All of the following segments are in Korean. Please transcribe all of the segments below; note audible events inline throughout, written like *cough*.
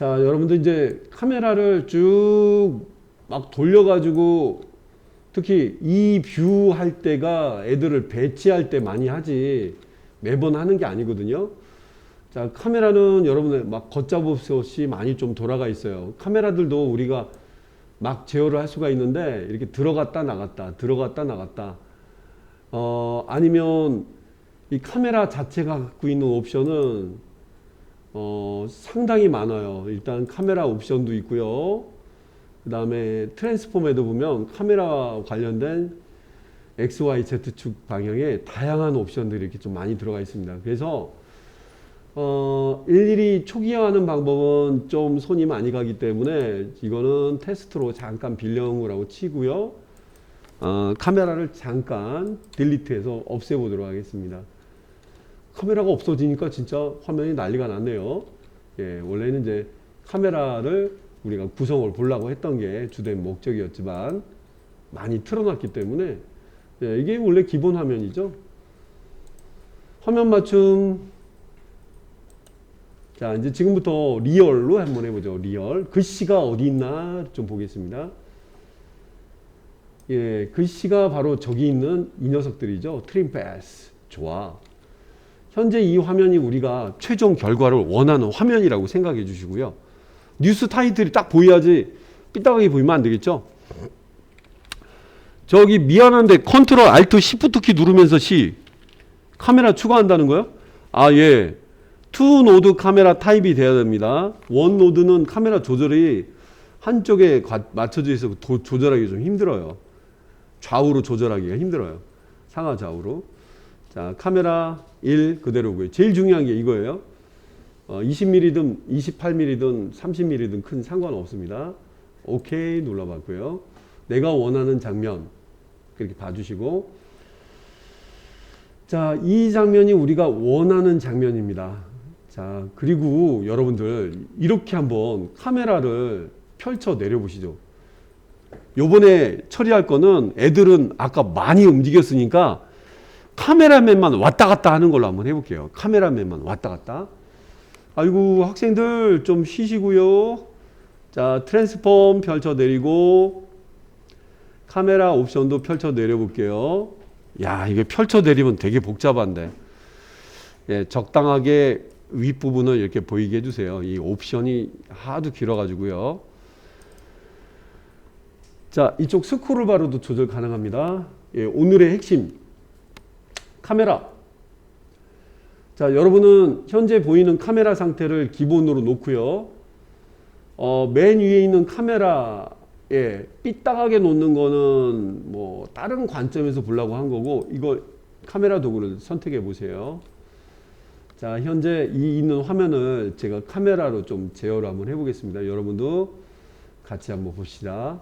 자, 여러분들 이제 카메라를 쭉 막 돌려가지고 특히 이 뷰 할 때가 애들을 배치할 때 많이 하지 매번 하는 게 아니거든요. 자, 카메라는 여러분들 막 걷잡을 없이 많이 좀 돌아가 있어요. 카메라들도 우리가 막 제어를 할 수가 있는데 이렇게 들어갔다 나갔다, 들어갔다 나갔다. 어, 아니면 이 카메라 자체가 갖고 있는 옵션은 어, 상당히 많아요. 일단 카메라 옵션도 있고요. 그 다음에 트랜스폼에도 보면 카메라 관련된 X, Y, Z축 방향에 다양한 옵션들이 이렇게 좀 많이 들어가 있습니다. 그래서 어, 일일이 초기화하는 방법은 좀 손이 많이 가기 때문에 이거는 테스트로 잠깐 빌려온 거라고 치고요. 어, 카메라를 잠깐 딜리트해서 없애보도록 하겠습니다. 카메라가 없어지니까 진짜 화면이 난리가 났네요. 예, 원래는 이제 카메라를 우리가 구성을 보려고 했던 게 주된 목적이었지만 많이 틀어놨기 때문에 예, 이게 원래 기본 화면이죠. 화면 맞춤 자 이제 지금부터 리얼로 한번 해보죠. 리얼 글씨가 어디 있나 좀 보겠습니다. 예, 글씨가 바로 저기 있는 이 녀석들이죠. 트림 패스 좋아. 현재 이 화면이 우리가 최종 결과를 원하는 화면이라고 생각해 주시고요. 뉴스 타이틀이 딱 보여야지 삐딱하게 보이면 안 되겠죠? 저기 미안한데 컨트롤 알트 시프트 키 누르면서 시 카메라 추가한다는 거요? 아 예. 투 노드 카메라 타입이 돼야 됩니다. 원 노드는 카메라 조절이 한쪽에 과- 맞춰져 있어 도- 조절하기 좀 힘들어요. 좌우로 조절하기가 힘들어요. 상하 좌우로. 자, 카메라 1 그대로고요. 제일 중요한 게 이거예요. 어, 20mm든 28mm든 30mm든 큰 상관없습니다. 오케이 눌러봤고요. 내가 원하는 장면 그렇게 봐주시고 자, 이 장면이 우리가 원하는 장면입니다. 자, 그리고 여러분들 이렇게 한번 카메라를 펼쳐 내려보시죠. 요번에 처리할 거는 애들은 아까 많이 움직였으니까 카메라맨만 왔다 갔다 하는 걸로 한번 해볼게요. 카메라맨만 왔다 갔다. 아이고 학생들 좀 쉬시고요. 자 트랜스폼 펼쳐 내리고 카메라 옵션도 펼쳐 내려 볼게요. 야 이게 펼쳐 내리면 되게 복잡한데 예, 적당하게 윗부분을 이렇게 보이게 해주세요. 이 옵션이 하도 길어가지고요. 자 이쪽 스크롤 바로도 조절 가능합니다. 예, 오늘의 핵심 카메라 자, 여러분은 현재 보이는 카메라 상태를 기본으로 놓고요. 어, 맨 위에 있는 카메라에 삐딱하게 놓는 거는 뭐 다른 관점에서 보려고 한 거고 이거 카메라 도구를 선택해 보세요. 자, 현재 이 있는 화면을 제가 카메라로 좀 제어를 한번 해 보겠습니다. 여러분도 같이 한번 봅시다.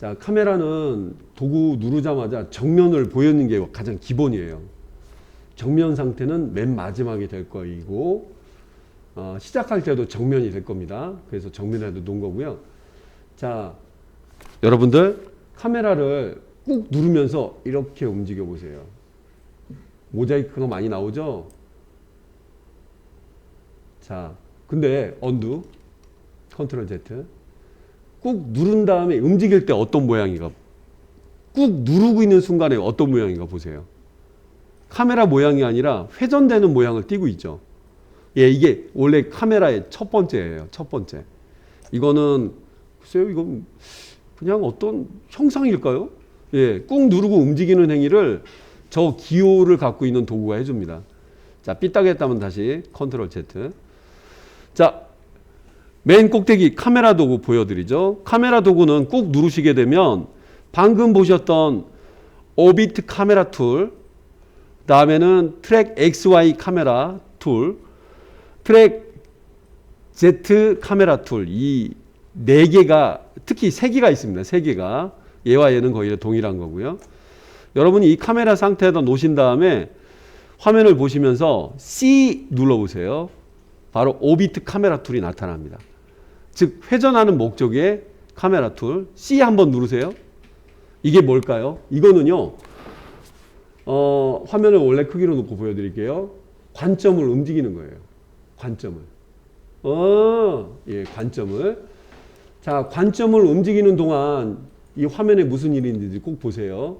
자, 카메라는 도구 누르자마자 정면을 보여는 게 가장 기본이에요. 정면 상태는 맨 마지막에 될 거이고 어, 시작할 때도 정면이 될 겁니다. 그래서 정면에도 놓은 거고요. 자, 여러분들 카메라를 꾹 누르면서 이렇게 움직여 보세요. 모자이크가 많이 나오죠? 자, 근데 언두 컨트롤 Z 꾹 누른 다음에 움직일 때 어떤 모양인가 꾹 누르고 있는 순간에 어떤 모양인가 보세요. 카메라 모양이 아니라 회전되는 모양을 띠고 있죠. 예, 이게 원래 카메라의 첫 번째예요. 첫 번째. 이거는 글쎄요, 이건 그냥 어떤 형상일까요? 예, 꾹 누르고 움직이는 행위를 저 기호를 갖고 있는 도구가 해줍니다. 자, 삐딱했다면 다시 컨트롤 Z. 자, 맨 꼭대기 카메라 도구 보여드리죠. 카메라 도구는 꾹 누르시게 되면 방금 보셨던 오비트 카메라 툴, 다음에는 트랙 XY 카메라 툴, 트랙 Z 카메라 툴, 이 네 개가, 특히 세 개가 있습니다. 세 개가. 얘와 얘는 거의 동일한 거고요. 여러분이 이 카메라 상태에다 놓으신 다음에 화면을 보시면서 C 눌러보세요. 바로 오비트 카메라 툴이 나타납니다. 즉, 회전하는 목적의 카메라 툴, C 한번 누르세요. 이게 뭘까요? 이거는요, 어, 화면을 원래 크기로 놓고 보여드릴게요. 관점을 움직이는 거예요. 관점을. 어, 예, 관점을. 자, 관점을 움직이는 동안 이 화면에 무슨 일이 있는지 꼭 보세요.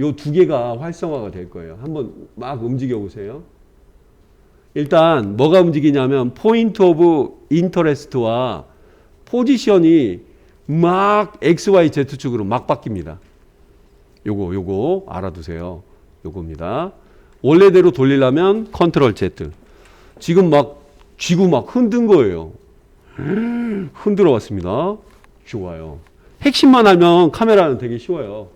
요 두 개가 활성화가 될 거예요. 한번 막 움직여 보세요. 일단 뭐가 움직이냐면 포인트 오브 인터레스트와 포지션이 막 x, y, z 축으로 막 바뀝니다. 요거 요거 알아두세요. 요겁니다. 원래대로 돌리려면 컨트롤 Z. 지금 막 쥐고 막 흔든 거예요. 흔들어 왔습니다. 좋아요. 핵심만 알면 카메라는 되게 쉬워요.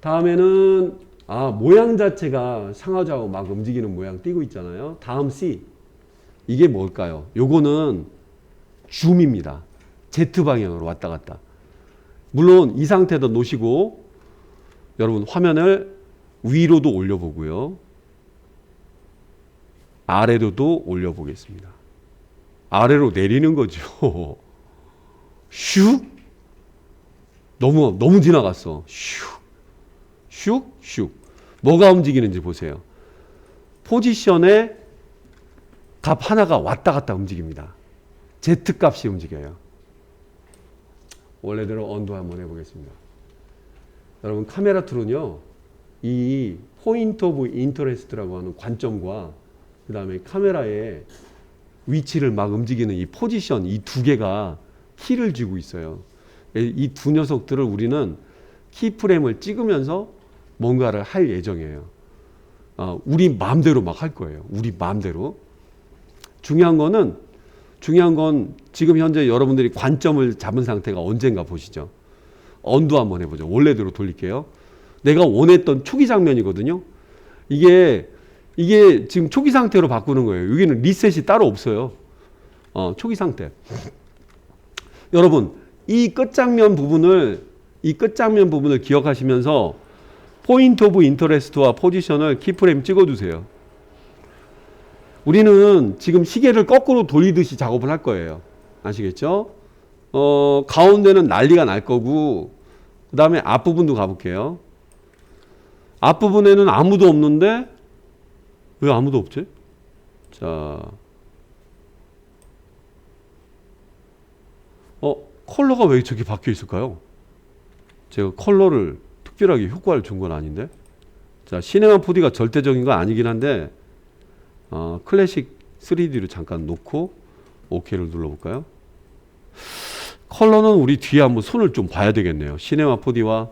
다음에는 아 모양 자체가 상하좌우 막 움직이는 모양 띄고 있잖아요. 다음 C 이게 뭘까요? 요거는 줌입니다. Z 방향으로 왔다 갔다. 물론 이 상태도 놓으시고 여러분 화면을 위로도 올려보고요. 아래로도 올려보겠습니다. 아래로 내리는 거죠. *laughs* 슉 너무 너무 지나갔어. 슉 슉, 슉. 뭐가 움직이는지 보세요. 포지션의 값 하나가 왔다 갔다 움직입니다. Z 값이 움직여요. 원래대로 언도 한번 해보겠습니다. 여러분 카메라 툴은요, 이 포인트 오브 인터레스트라고 하는 관점과 그 다음에 카메라의 위치를 막 움직이는 이 포지션 이 두 개가 키를 쥐고 있어요. 이 두 녀석들을 우리는 키프레임을 찍으면서 뭔가를 할 예정이에요. 어, 우리 마음대로 막 할 거예요. 우리 마음대로. 중요한 거는 중요한 건 지금 현재 여러분들이 관점을 잡은 상태가 언젠가 보시죠. 언도 한번 해보죠. 원래대로 돌릴게요. 내가 원했던 초기 장면이거든요. 이게 이게 지금 초기 상태로 바꾸는 거예요. 여기는 리셋이 따로 없어요. 어, 초기 상태. 여러분, 이 끝장면 부분을 이 끝장면 부분을 기억하시면서 포인트 오브 인터레스트와 포지션을 키프레임 찍어두세요. 우리는 지금 시계를 거꾸로 돌리듯이 작업을 할 거예요. 아시겠죠? 어, 가운데는 난리가 날 거고, 그 다음에 앞부분도 가볼게요. 앞부분에는 아무도 없는데, 왜 아무도 없지? 자, 어, 컬러가 왜 저렇게 바뀌어 있을까요? 제가 컬러를 특별하게 효과를 준 건 아닌데. 자, 시네마 4D가 절대적인 건 아니긴 한데, 어, 클래식 3D로 잠깐 놓고, OK를 눌러볼까요? 컬러는 우리 뒤에 한번 손을 좀 봐야 되겠네요. 시네마 4D와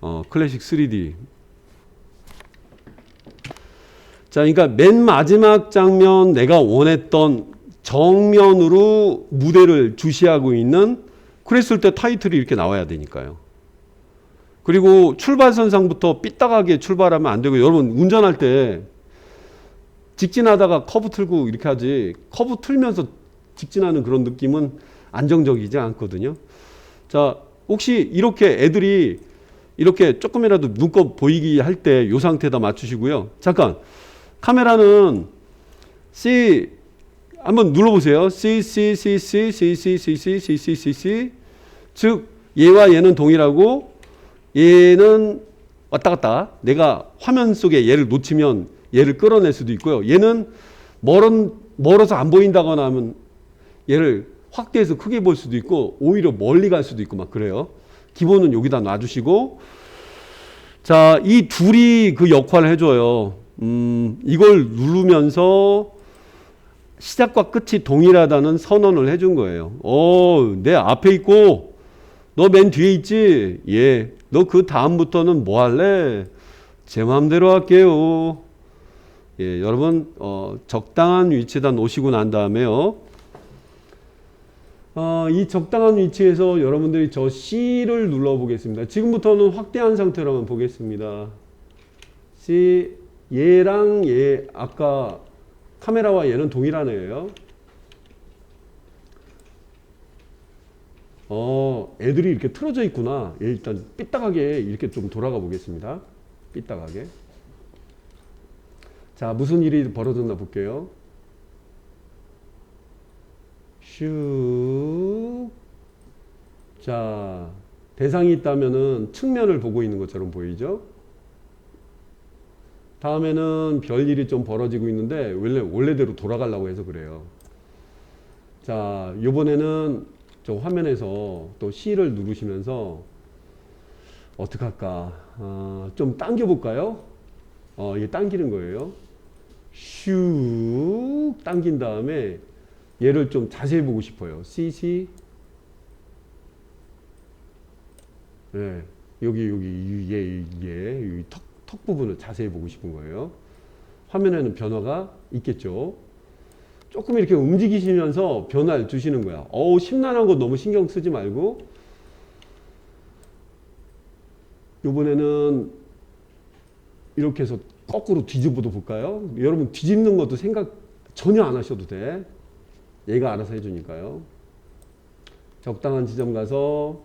어, 클래식 3D. 자, 그러니까 맨 마지막 장면 내가 원했던 정면으로 무대를 주시하고 있는 그랬을 때 타이틀이 이렇게 나와야 되니까요. 그리고 출발선상부터 삐딱하게 출발하면 안 되고 여러분 운전할 때 직진하다가 커브 틀고 이렇게 하지 커브 틀면서 직진하는 그런 느낌은 안정적이지 않거든요. 자, 혹시 이렇게 애들이 이렇게 조금이라도 눈곱 보이게 할때 이 상태에다 맞추시고요. 잠깐 카메라는 C 한번 눌러보세요. C C C C C C C C C C C C 즉 얘와 얘는 동일하고 얘는 왔다 갔다 내가 화면 속에 얘를 놓치면 얘를 끌어낼 수도 있고요. 얘는 멀은, 멀어서 안 보인다거나 하면 얘를 확대해서 크게 볼 수도 있고 오히려 멀리 갈 수도 있고 막 그래요. 기본은 여기다 놔주시고 자, 이 둘이 그 역할을 해줘요. 음, 이걸 누르면서 시작과 끝이 동일하다는 선언을 해준 거예요. 어, 내 앞에 있고 너 맨 뒤에 있지? 예. 너 그 다음부터는 뭐 할래? 제 마음대로 할게요. 예, 여러분 어, 적당한 위치에다 놓으시고 난 다음에요. 어, 이 적당한 위치에서 여러분들이 저 C를 눌러 보겠습니다. 지금부터는 확대한 상태로 한번 보겠습니다. C 얘랑 얘 아까 카메라와 얘는 동일한 애예요. 어, 애들이 이렇게 틀어져 있구나. 얘 일단 삐딱하게 이렇게 좀 돌아가 보겠습니다. 삐딱하게. 자, 무슨 일이 벌어졌나 볼게요. 슉. 자, 대상이 있다면은 측면을 보고 있는 것처럼 보이죠? 다음에는 별 일이 좀 벌어지고 있는데 원래 원래대로 돌아가려고 해서 그래요. 자, 요번에는 저 화면에서 또 C를 누르시면서 어떻게 할까? 아, 좀 당겨 볼까요? 어, 이게 당기는 거예요. 슉 당긴 다음에 얘를 좀 자세히 보고 싶어요. CC 네, 여기 여기 얘 얘 턱, 턱 부분을 자세히 보고 싶은 거예요. 화면에는 변화가 있겠죠. 조금 이렇게 움직이시면서 변화를 주시는 거야. 어우 심란한 거 너무 신경 쓰지 말고 이번에는 이렇게 해서 거꾸로 뒤집어도 볼까요? 여러분 뒤집는 것도 생각 전혀 안 하셔도 돼. 얘가 알아서 해주니까요. 적당한 지점 가서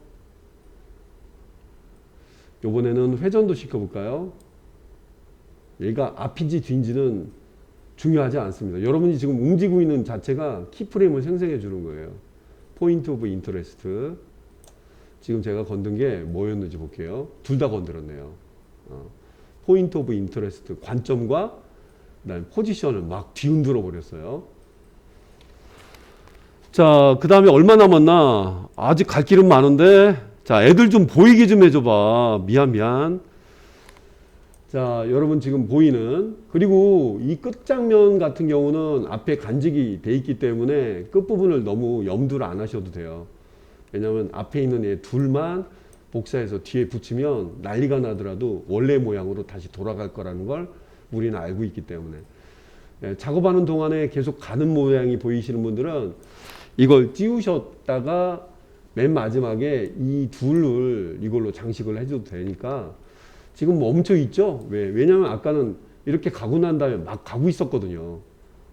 요번에는 회전도 시켜볼까요? 얘가 앞인지 뒤인지는 중요하지 않습니다. 여러분이 지금 움직이고 있는 자체가 키프레임을 생성해 주는 거예요. 포인트 오브 인터레스트. 지금 제가 건든 게 뭐였는지 볼게요. 둘 다 건드렸네요. 어. 포인트 오브 인터레스트 관점과 그다음에 포지션을 막 뒤흔들어 버렸어요. 자, 그 다음에 얼마 남았나? 아직 갈 길은 많은데, 자, 애들 좀 보이게 좀 해줘봐. 미안, 미안. 자, 여러분 지금 보이는, 그리고 이 끝장면 같은 경우는 앞에 간직이 돼 있기 때문에 끝부분을 너무 염두를 안 하셔도 돼요. 왜냐면 앞에 있는 얘 둘만 복사해서 뒤에 붙이면 난리가 나더라도 원래 모양으로 다시 돌아갈 거라는 걸 우리는 알고 있기 때문에. 예, 작업하는 동안에 계속 가는 모양이 보이시는 분들은 이걸 띄우셨다가 맨 마지막에 이 둘을 이걸로 장식을 해줘도 되니까 지금 멈춰 있죠? 왜? 왜냐면 아까는 이렇게 가고 난 다음에 막 가고 있었거든요.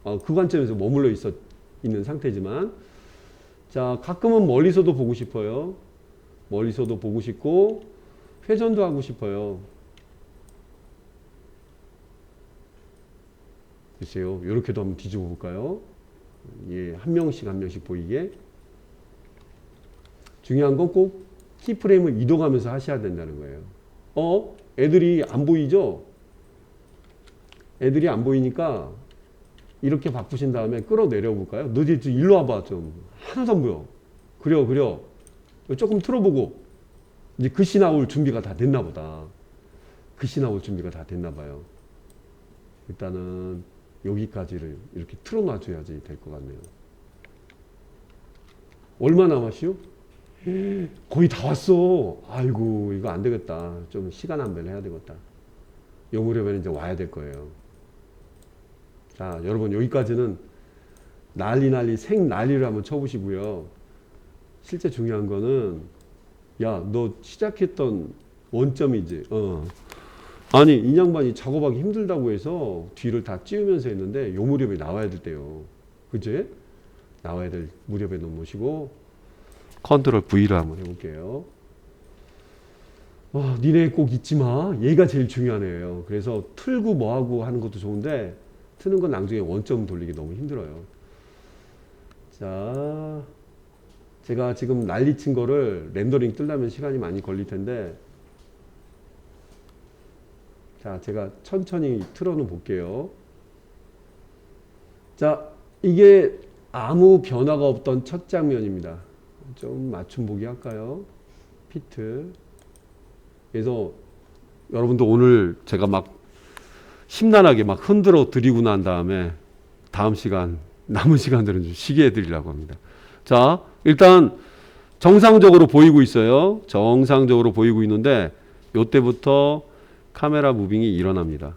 어, 그 관점에서 머물러 있었, 있는 상태지만 자, 가끔은 멀리서도 보고 싶어요. 멀리서도 보고 싶고 회전도 하고 싶어요. 글쎄요. 이렇게도 한번 뒤집어 볼까요? 예, 한 명씩 한 명씩 보이게. 중요한 건 꼭 키프레임을 이동하면서 하셔야 된다는 거예요. 어? 애들이 안 보이죠? 애들이 안 보이니까 이렇게 바꾸신 다음에 끌어내려 볼까요? 너 이제 일로 와봐 좀. 하나도 안 보여. 그려 그려. 조금 틀어보고 이제 글씨 나올 준비가 다 됐나 보다. 글씨 나올 준비가 다 됐나 봐요. 일단은 여기까지를 이렇게 틀어놔 줘야지 될 것 같네요. 얼마 남았슈? 거의 다 왔어. 아이고 이거 안 되겠다. 좀 시간 안배를 해야 되겠다. 요 무렵에는 이제 와야 될 거예요. 자 여러분 여기까지는 난리 난리 생 난리를 한번 쳐보시고요. 실제 중요한 거는 야 너 시작했던 원점이지. 어. 아니 인양반이 작업하기 힘들다고 해서 뒤를 다 찌우면서 했는데 요 무렵에 나와야 될 때요. 그지? 나와야 될 무렵에 놓으시고 컨트롤 V를 한번 해볼게요. 와, 니네 꼭 잊지 마. 얘가 제일 중요하네요. 그래서 틀고 뭐하고 하는 것도 좋은데 트는 건 나중에 원점 돌리기 너무 힘들어요. 자, 제가 지금 난리 친 거를 렌더링 뜨려면 시간이 많이 걸릴 텐데 자, 제가 천천히 틀어는 볼게요. 자, 이게 아무 변화가 없던 첫 장면입니다. 좀 맞춤 보기 할까요? 피트. 그래서 여러분도 오늘 제가 막 심란하게 막 흔들어 드리고 난 다음에 다음 시간, 남은 시간들은 좀 쉬게 해드리려고 합니다. 자, 일단 정상적으로 보이고 있어요. 정상적으로 보이고 있는데, 요때부터 카메라 무빙이 일어납니다.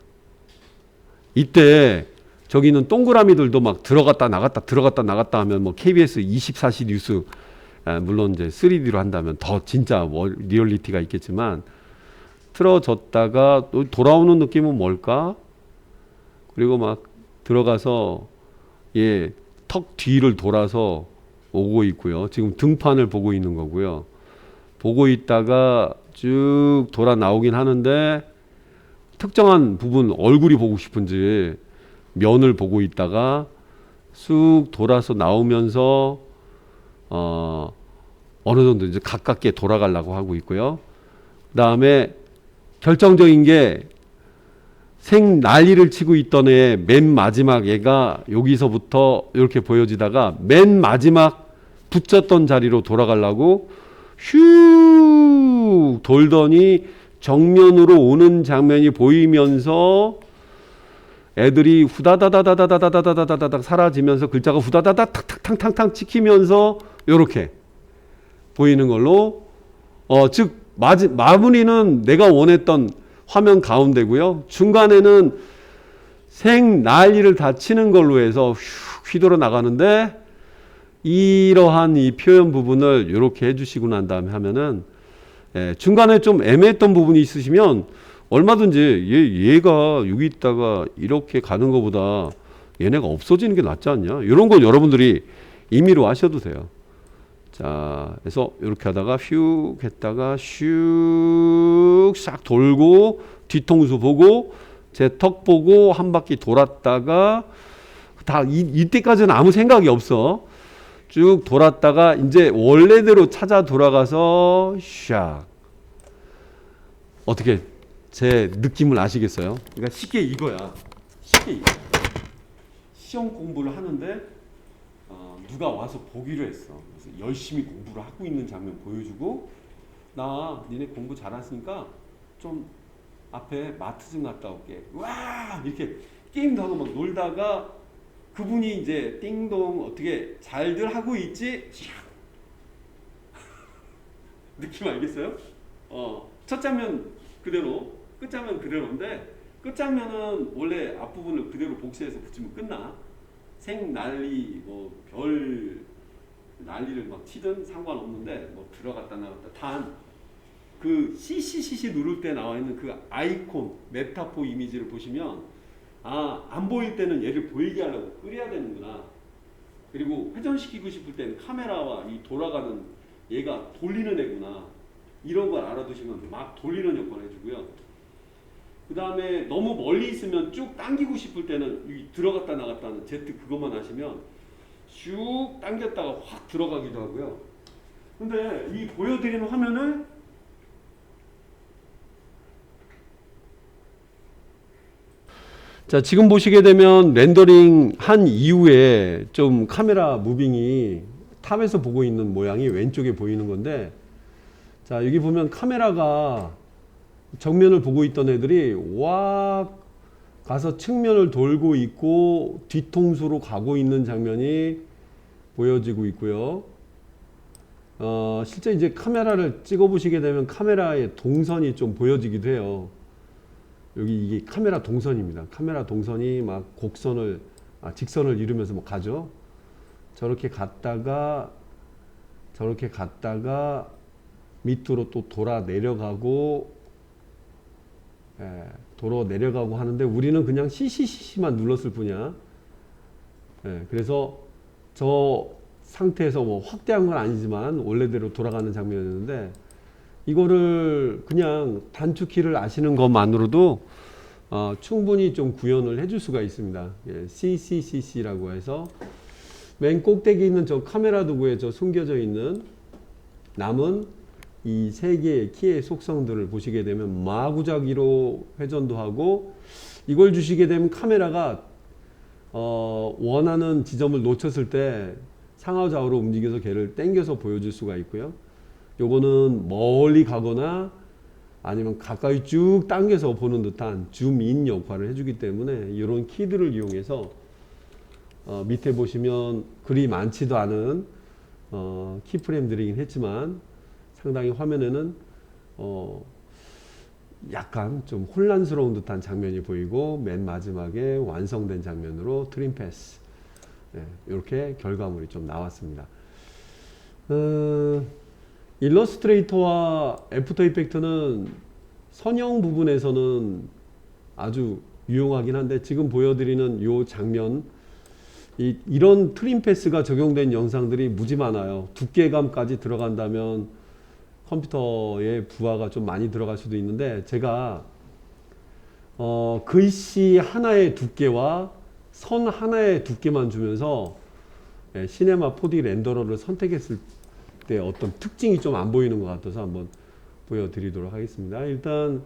이때 저기 있는 동그라미들도 막 들어갔다 나갔다 들어갔다 나갔다 하면 뭐 KBS 24시 뉴스 아, 물론 이제 3D로 한다면 더 진짜 월- 리얼리티가 있겠지만 틀어졌다가 또 돌아오는 느낌은 뭘까? 그리고 막 들어가서 예, 턱 뒤를 돌아서 오고 있고요. 지금 등판을 보고 있는 거고요. 보고 있다가 쭉 돌아 나오긴 하는데 특정한 부분 얼굴이 보고 싶은지 면을 보고 있다가 쑥 돌아서 나오면서 어 어느 정도 이제 가깝게 돌아가려고 하고 있고요. 그다음에 결정적인 게 생 난리를 치고 있던 애 맨 마지막 애가 여기서부터 이렇게 보여지다가 맨 마지막 붙였던 자리로 돌아가려고 휴 돌더니 정면으로 오는 장면이 보이면서 애들이 후다다다다다다다다다다닥 사라지면서 글자가 후다다다 탁탁탕탕탕 찍히면서 요렇게 보이는 걸로. 어 즉 마무리는 내가 원했던 화면 가운데고요. 중간에는 생 난리를 다 치는 걸로 해서 휘- 휘돌아 나가는데 이러한 이 표현 부분을 이렇게 해주시고 난 다음에 하면은 예, 중간에 좀 애매했던 부분이 있으시면 얼마든지 얘, 얘가 여기 있다가 이렇게 가는 것보다 얘네가 없어지는 게 낫지 않냐? 이런 건 여러분들이 임의로 하셔도 돼요. 자, 그래서 이렇게 하다가 슉 했다가 슉 싹 돌고 뒤통수 보고 제 턱 보고 한 바퀴 돌았다가 다 이, 이때까지는 아무 생각이 없어. 쭉 돌았다가 이제 원래대로 찾아 돌아가서 샥 어떻게 제 느낌을 아시겠어요? 그러니까 쉽게 이거야. 쉽게 이거. 시험 공부를 하는데 어, 누가 와서 보기로 했어. 열심히 공부를 하고 있는 장면 보여주고 나 니네 공부 잘하시니까 좀 앞에 마트 좀 갔다 올게. 와 이렇게 게임도 하고 막 놀다가 그분이 이제 띵동 어떻게 잘들 하고 있지? 샥. *laughs* 느낌 알겠어요? 어, 첫 장면 그대로, 끝 장면 그대로인데 끝 장면은 원래 앞부분을 그대로 복사해서 붙이면 끝나. 생 난리 뭐 별 난리를 막 치든 상관없는데 뭐 들어갔다 나갔다 단 그 CCCC 누를 때 나와 있는 그 아이콘 메타포 이미지를 보시면 아 안 보일 때는 얘를 보이게 하려고 끓여야 되는구나. 그리고 회전시키고 싶을 때는 카메라와 이 돌아가는 얘가 돌리는 애구나. 이런 걸 알아두시면 막 돌리는 역할을 해주고요. 그 다음에 너무 멀리 있으면 쭉 당기고 싶을 때는 이 들어갔다 나갔다는 Z 그것만 하시면 쭉 당겼다가 확 들어가기도 하고요. 근데 이 보여드리는 화면을 자, 지금 보시게 되면 렌더링 한 이후에 좀 카메라 무빙이 탑에서 보고 있는 모양이 왼쪽에 보이는 건데 자, 여기 보면 카메라가 정면을 보고 있던 애들이 와 가서 측면을 돌고 있고 뒤통수로 가고 있는 장면이 보여지고 있고요. 어, 실제 이제 카메라를 찍어 보시게 되면 카메라의 동선이 좀 보여지기도 해요. 여기 이게 카메라 동선입니다. 카메라 동선이 막 곡선을 아, 직선을 이루면서 뭐 가죠. 저렇게 갔다가 저렇게 갔다가 밑으로 또 돌아 내려가고 예, 도로 내려가고 하는데 우리는 그냥 CCCC만 눌렀을 뿐이야. 예, 그래서 저 상태에서 뭐 확대한 건 아니지만 원래대로 돌아가는 장면이었는데 이거를 그냥 단축키를 아시는 것만으로도 어, 충분히 좀 구현을 해줄 수가 있습니다. 예, CCCC라고 해서 맨 꼭대기 있는 저 카메라 도구에 저 숨겨져 있는 남은 이 세 개의 키의 속성들을 보시게 되면 마구자기로 회전도 하고 이걸 주시게 되면 카메라가 어, 원하는 지점을 놓쳤을 때 상하좌우로 움직여서 걔를 당겨서 보여줄 수가 있고요. 요거는 멀리 가거나 아니면 가까이 쭉 당겨서 보는 듯한 줌인 역할을 해주기 때문에 이런 키들을 이용해서 어, 밑에 보시면 글이 많지도 않은 어, 키프레임들이긴 했지만 상당히 화면에는 어, 약간 좀 혼란스러운 듯한 장면이 보이고 맨 마지막에 완성된 장면으로 트림 패스 네, 이렇게 결과물이 좀 나왔습니다. 어, 일러스트레이터와 애프터 이펙트는 선형 부분에서는 아주 유용하긴 한데 지금 보여드리는 이 장면 이, 이런 트림 패스가 적용된 영상들이 무지 많아요. 두께감까지 들어간다면 컴퓨터의 부하가 좀 많이 들어갈 수도 있는데 제가 어, 글씨 하나의 두께와 선 하나의 두께만 주면서 예, 시네마 4D 렌더러를 선택했을 때 어떤 특징이 좀 안 보이는 것 같아서 한번 보여드리도록 하겠습니다. 일단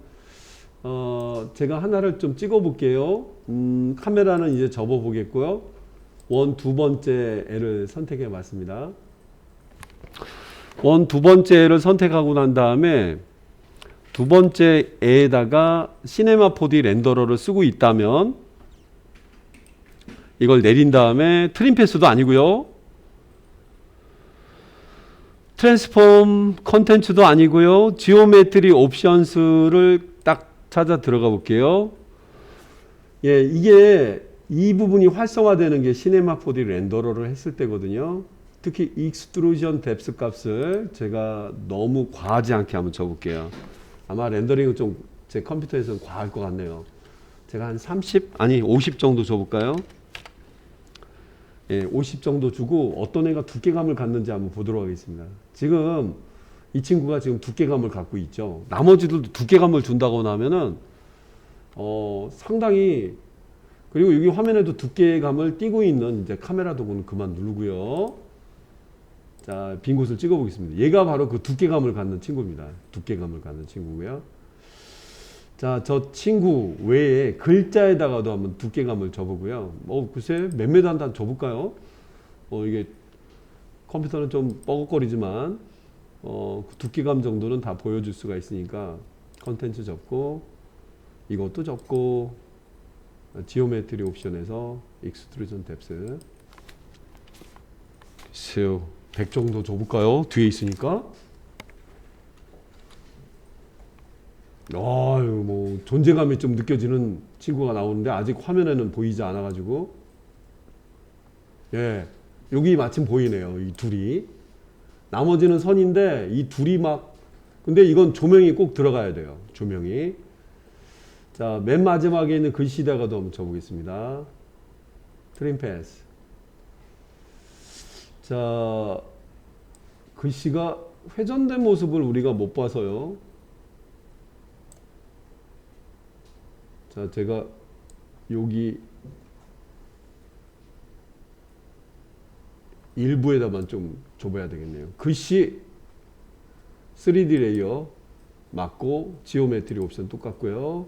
어, 제가 하나를 좀 찍어 볼게요. 음, 카메라는 이제 접어 보겠고요. 원 두 번째 애를 선택해 봤습니다. 원 두 번째 애를 선택하고 난 다음에 두 번째 애에다가 시네마 4D 렌더러를 쓰고 있다면 이걸 내린 다음에 트림 패스도 아니고요. 트랜스폼 컨텐츠도 아니고요. 지오메트리 옵션스를 딱 찾아 들어가 볼게요. 예, 이게 이 부분이 활성화되는 게 시네마 4D 렌더러를 했을 때거든요. 특히 익스트루전 뎁스 값을 제가 너무 과하지 않게 한번 줘볼게요. 아마 렌더링은 좀 제 컴퓨터에서는 과할 것 같네요. 제가 한 30? 아니 50 정도 줘볼까요? 예, 50 정도 주고 어떤 애가 두께감을 갖는지 한번 보도록 하겠습니다. 지금 이 친구가 지금 두께감을 갖고 있죠. 나머지들도 두께감을 준다고 하면은 어, 상당히 그리고 여기 화면에도 두께감을 띄고 있는 이제 카메라 도구는 그만 누르고요. 자, 빈 곳을 찍어 보겠습니다. 얘가 바로 그 두께감을 갖는 친구입니다. 두께감을 갖는 친구고요. 자, 저 친구 외에 글자에다가도 한번 두께감을 줘보고요. 어, 글쎄, 몇 메다 한단 줘볼까요? 어, 이게 컴퓨터는 좀 뻐걱거리지만, 어, 그 두께감 정도는 다 보여줄 수가 있으니까 컨텐츠 접고, 이것도 접고, 지오메트리 옵션에서 익스트루전 뎁스. 글쎄요, 100 정도 줘볼까요? 뒤에 있으니까. 아유 뭐 존재감이 좀 느껴지는 친구가 나오는데 아직 화면에는 보이지 않아 가지고. 예 여기 마침 보이네요 이 둘이. 나머지는 선인데 이 둘이 막 근데 이건 조명이 꼭 들어가야 돼요 조명이. 자 맨 마지막에 있는 글씨다가도 한번 쳐보겠습니다. 트림 패스 자 글씨가 회전된 모습을 우리가 못 봐서요 자, 제가 여기 일부에다만 좀 줘봐야 되겠네요. 글씨 3D 레이어 맞고 지오메트리 옵션 똑같고요.